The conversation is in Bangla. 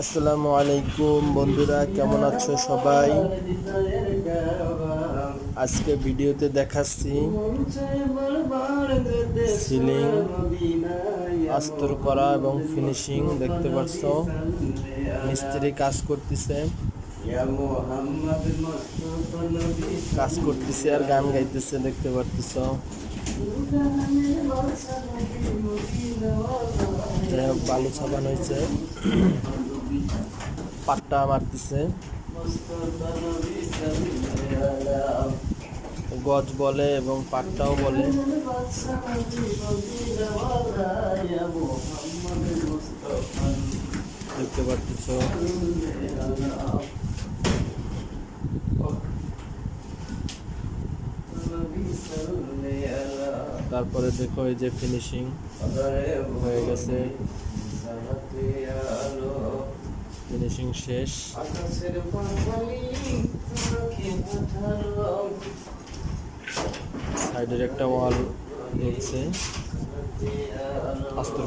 আসসালামু আলাইকুম বন্ধুরা, কেমন আছো সবাই? আজকে ভিডিওতে দেখাচ্ছি সিলিং, আস্তর করা এবং ফিনিশিং, দেখতে পাচ্ছ মিস্ত্রি কাজ করতেছে। কাজ করতেছে আর গান গাইতেছে, দেখতে পারতেছ। বালু ছাপানো হয়েছে। পাট্টা মারতেছে। গজ বলে এবং পাট্টাও বলে। দেখতে পারতেছ। তারপরে দেখো এই যে ফিনিশিং হয়ে গেছে। ফিনিশিং শেষ। সাইডের একটা ওয়াল রয়েছে আস্তর